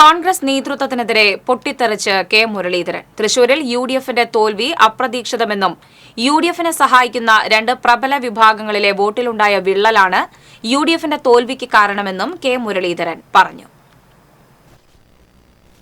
കോൺഗ്രസ് നേതൃത്വത്തിനെതിരെ പൊട്ടിത്തെറിച്ച് കെ മുരളീധരൻ. തൃശൂരിൽ U D എഫിന്റെ തോൽവി അപ്രതീക്ഷിതമെന്നും യു ഡി എഫിനെ സഹായിക്കുന്ന രണ്ട് പ്രബല വിഭാഗങ്ങളിലെ വോട്ടിലുണ്ടായ വിള്ളലാണ് യു ഡി എഫിന്റെ തോൽവിക്ക് കാരണമെന്നും കെ മുരളീധരൻ പറഞ്ഞു.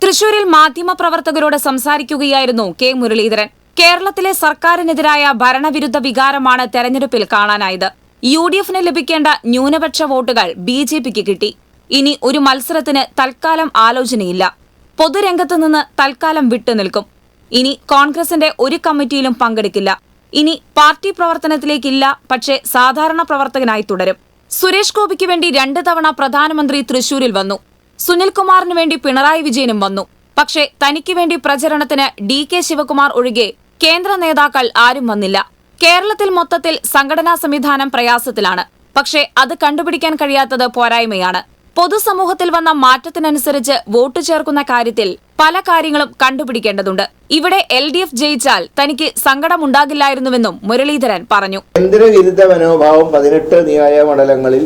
തൃശൂരിൽ മാധ്യമപ്രവർത്തകരോട് സംസാരിക്കുകയായിരുന്നു കെ മുരളീധരൻ. കേരളത്തിലെ സർക്കാരിനെതിരായ ഭരണവിരുദ്ധ വികാരമാണ് തെരഞ്ഞെടുപ്പിൽ കാണാനായത്. യു ഡി എഫിന് ലഭിക്കേണ്ട ന്യൂനപക്ഷ വോട്ടുകൾ ബി ജെ പിക്ക് കിട്ടി. ഇനി ഒരു മത്സരത്തിന് തൽക്കാലം ആലോചനയില്ല. പൊതുരംഗത്തു നിന്ന് തൽക്കാലം വിട്ടുനിൽക്കും ഇനി കോൺഗ്രസിന്റെ ഒരു കമ്മിറ്റിയിലും പങ്കെടുക്കില്ല. ഇനി പാർട്ടി പ്രവർത്തനത്തിലേക്കില്ല പക്ഷേ സാധാരണ പ്രവർത്തകനായി തുടരും. സുരേഷ് ഗോപിക്ക് വേണ്ടി രണ്ട് തവണ പ്രധാനമന്ത്രി തൃശൂരിൽ വന്നു. സുനിൽകുമാറിന് വേണ്ടി പിണറായി വിജയനും വന്നു. പക്ഷേ തനിക്ക് വേണ്ടി പ്രചരണത്തിന് ഡി കെ ശിവകുമാർ ഒഴികെ കേന്ദ്ര നേതാക്കൾ ആരും വന്നില്ല. കേരളത്തിൽ മൊത്തത്തിൽ സംഘടനാ സംവിധാനം പ്രയാസത്തിലാണ്. പക്ഷേ അത് കണ്ടുപിടിക്കാൻ കഴിയാത്തത് പോരായ്മയാണ്. പൊതുസമൂഹത്തിൽ വന്ന മാറ്റത്തിനനുസരിച്ച് വോട്ട് ചേർക്കുന്ന കാര്യത്തിൽ പല കാര്യങ്ങളും കണ്ടുപിടിക്കേണ്ടതുണ്ട്. ഇവിടെ എൽ ഡി എഫ് ജയിച്ചാൽ തനിക്ക് സങ്കടമുണ്ടാകില്ലായിരുന്നുവെന്നും മുരളീധരൻ പറഞ്ഞു. കേന്ദ്രവിരുദ്ധ മനോഭാവം പതിനെട്ട് നിയായ മണ്ഡലങ്ങളിൽ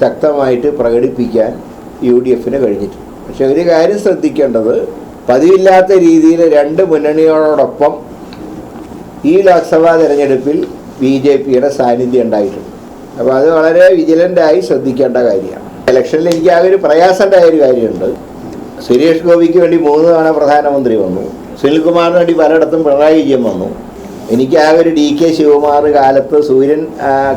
ശക്തമായിട്ട് പ്രകടിപ്പിക്കാൻ യു ഡി എഫിന് കഴിഞ്ഞിട്ടുണ്ട്. പക്ഷെ ഒരു കാര്യം ശ്രദ്ധിക്കേണ്ടത് പതിവില്ലാത്ത രീതിയിൽ രണ്ട് മുന്നണികളോടൊപ്പം ഈ ലോക്സഭാ തെരഞ്ഞെടുപ്പിൽ ബി ജെ പിയുടെ സാന്നിധ്യം ഉണ്ടായിട്ടുണ്ട്. അപ്പോൾ അത് വളരെ വിജിലന്റായി ശ്രദ്ധിക്കേണ്ട കാര്യമാണ്. ഇലക്ഷനിൽ എനിക്ക് ആ ഒരു പ്രയാസമുണ്ടായ ഒരു കാര്യമുണ്ട്. സുരേഷ് ഗോപിക്ക് വേണ്ടി മൂന്ന് തവണ പ്രധാനമന്ത്രി വന്നു. സുനിൽകുമാറിന് വേണ്ടി പലയിടത്തും പിണറായി വിജയൻ വന്നു. എനിക്ക് ആ ഒരു ഡി കെ ശിവകുമാർ കാലത്ത് സൂര്യൻ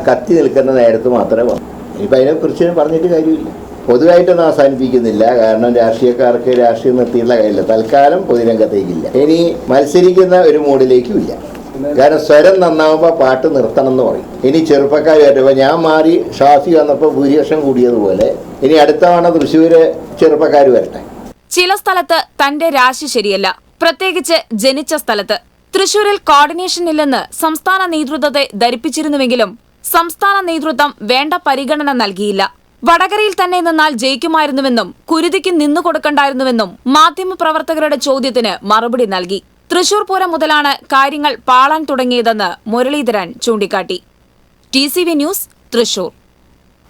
കത്തി നിൽക്കുന്ന നേരത്ത് മാത്രമേ വന്നു. ഇനിയിപ്പോൾ അതിനെക്കുറിച്ച് പറഞ്ഞിട്ട് കാര്യമില്ല. പൊതുവായിട്ടൊന്നും അവസാനിപ്പിക്കുന്നില്ല. കാരണം രാഷ്ട്രീയക്കാർക്ക് രാഷ്ട്രീയം നിർത്തിയുള്ള കാര്യമില്ല. തൽക്കാലം പൊതുരംഗത്തേക്കില്ല. ഇനി മത്സരിക്കുന്ന ഒരു മൂഡിലേക്കും ഇല്ല കാരണം സ്വരം നന്നാവുമ്പോൾ പാട്ട് നിർത്തണം എന്ന് പറയും. ഇനി ചെറുപ്പക്കാർ വരുമ്പോൾ ഞാൻ മാറി ഷാഫി വന്നപ്പോൾ ഭൂരിപക്ഷം കൂടിയതുപോലെ ഇനി അടുത്ത തവണ തൃശ്ശൂര് ചെറുപ്പക്കാർ വരട്ടെ. ചില സ്ഥലത്ത് തന്റെ രാശി ശരിയല്ല. പ്രത്യേകിച്ച് ജനിച്ച സ്ഥലത്ത്. തൃശൂരിൽ കോർഡിനേഷൻ ഇല്ലെന്ന് സംസ്ഥാന നേതൃത്വത്തെ ധരിപ്പിച്ചിരുന്നുവെങ്കിലും സംസ്ഥാന നേതൃത്വം വേണ്ട പരിഗണന നൽകിയില്ല. വടകരയിൽ തന്നെ നിന്നാൽ ജയിക്കുമായിരുന്നുവെന്നും കുരുതിക്ക് നിന്നു കൊടുക്കണ്ടായിരുന്നുവെന്നും മാധ്യമപ്രവർത്തകരുടെ ചോദ്യത്തിന് മറുപടി നൽകി. തൃശൂർ പൂരം മുതലാണ് കാര്യങ്ങൾ പാളാൻ തുടങ്ങിയതെന്ന് മുരളീധരൻ ചൂണ്ടിക്കാട്ടി. T news Thrissur